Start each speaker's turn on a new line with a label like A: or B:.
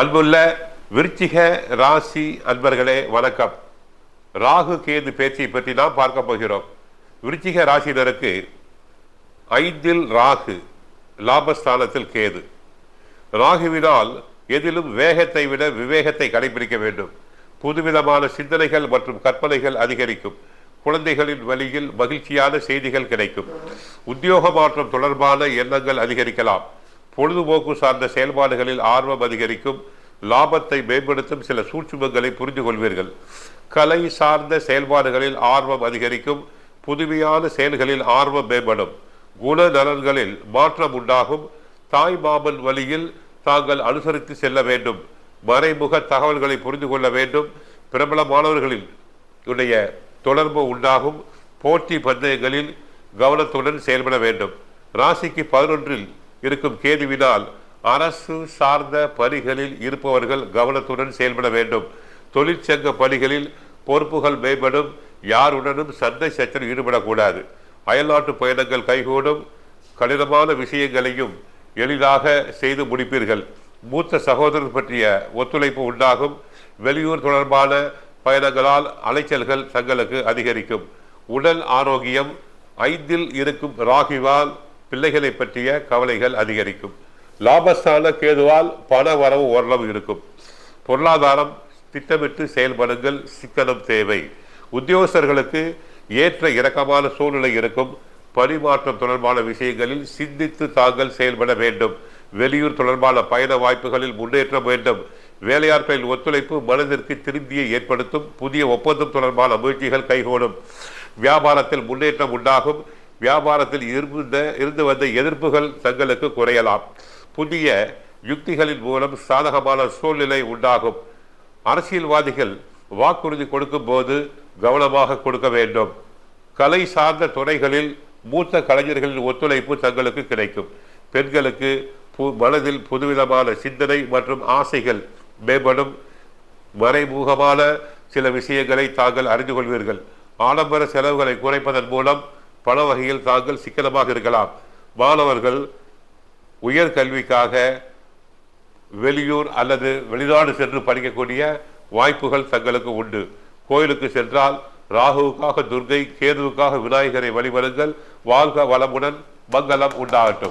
A: அன்புள்ள விருச்சிக ராசி அன்பர்களே வணக்கம். ராகு கேது பேச்சை பற்றி நாம் பார்க்க போகிறோம். விருச்சிக ராசியினருக்கு ஐந்தில் ராகு லாபஸ்தானத்தில் கேது. ராகுவினால் எதிலும் வேகத்தை விட விவேகத்தை கடைபிடிக்க வேண்டும். புதுவிதமான சிந்தனைகள் மற்றும் கற்பனைகள் அதிகரிக்கும். குழந்தைகளின் வழியில் மகிழ்ச்சியான செய்திகள் கிடைக்கும். உத்தியோக மாற்றம் தொடர்பான எண்ணங்கள் அதிகரிக்கலாம். பொழுதுபோக்கு சார்ந்த செயல்பாடுகளில் ஆர்வம் அதிகரிக்கும் லாபத்தை மேம்படுத்தும் சில சூட்சுமங்களை புரிந்து கொள்வீர்கள் கலை சார்ந்த செயல்பாடுகளில் ஆர்வம் அதிகரிக்கும் புதுமையான செயல்களில் ஆர்வம் மேம்படும். குண நலன்களில் மாற்றம் உண்டாகும். தாய் மாமன் வழியில் தாங்கள் அனுசரித்து செல்ல வேண்டும். மறைமுக தகவல்களை புரிந்து கொள்ள வேண்டும். பிரபலமானவர்களின் உடைய தொடர்பு உண்டாகும். போட்டி பந்தயங்களில் கவனத்துடன் செயல்பட வேண்டும். ராசிக்கு பதினொன்றில் இருக்கும் கேதுவினால் அரசு சார்ந்த பணிகளில் இருப்பவர்கள் கவனத்துடன் செயல்பட வேண்டும். தொழிற்சங்க பணிகளில் பொறுப்புகள் மேம்படும் யாருடனும் சண்டை சச்சரவு ஈடுபடக்கூடாது. அயல்நாட்டு பயணங்கள் கைகூடும் கடினமான விஷயங்களையும் எளிதாக செய்து முடிப்பீர்கள். மூத்த சகோதரர் பற்றிய ஒத்துழைப்பு உண்டாகும். வெளியூர் தொடர்பான பயணங்களால் அலைச்சல்கள் தங்களுக்கு அதிகரிக்கும். உடல் ஆரோக்கியம் ஐந்தில் இருக்கும் ராகிவால் பிள்ளைகளை பற்றிய கவலைகள் அதிகரிக்கும். லாபஸ்தான கேதுவால் பண வரவு ஓரளவு இருக்கும். பொருளாதாரம் திட்டமிட்டு செயல்படுங்கள் சிக்கனம் தேவை. உத்தியோகஸ்தர்களுக்கு ஏற்ற இறக்கமான சூழ்நிலை இருக்கும். பரிமாற்றம் தொடர்பான விஷயங்களில் சிந்தித்து தாங்கள் செயல்பட வேண்டும். வெளியூர் தொடர்பான பயண வாய்ப்புகளில் முன்னேற்றம் வேண்டும். வேலையாட்களின் ஒத்துழைப்பு மனதிற்கு திருப்தியை ஏற்படுத்தும். புதிய ஒப்பந்தம் தொடர்பான முயற்சிகள் கைகூடும். வியாபாரத்தில் முன்னேற்றம் உண்டாகும். வியாபாரத்தில் இருந்த இருந்து வந்த எதிர்ப்புகள் தங்களுக்கு குறையலாம். புதிய யுக்திகளின் மூலம் சாதகமான சூழ்நிலை உண்டாகும். அரசியல்வாதிகள் வாக்குறுதி கொடுக்கும் போது கவனமாக கொடுக்க வேண்டும். கலை சார்ந்த துறைகளில் மூத்த கலைஞர்களின் ஒத்துழைப்பு தங்களுக்கு கிடைக்கும். பெண்களுக்கு பு மனதில் புதுவிதமான சிந்தனை மற்றும் ஆசைகள் மேம்படும். மறைமுகமான சில விஷயங்களை தாங்கள் அறிந்து கொள்வீர்கள். ஆடம்பர செலவுகளை குறைப்பதன் மூலம் பண வகையில் தாங்கள் சிக்கனமாக இருக்கலாம். மாணவர்கள் உயர்கல்விக்காக வெளியூர் அல்லது வெளிநாடு சென்று படிக்கக்கூடிய வாய்ப்புகள் தங்களுக்கு உண்டு. கோயிலுக்கு சென்றால் ராகுவுக்காக துர்கை கேதுவுக்காக விநாயகரை வழிபடுங்கள். வாழ்க வளமுடன் மங்களம் உண்டாகட்டும்.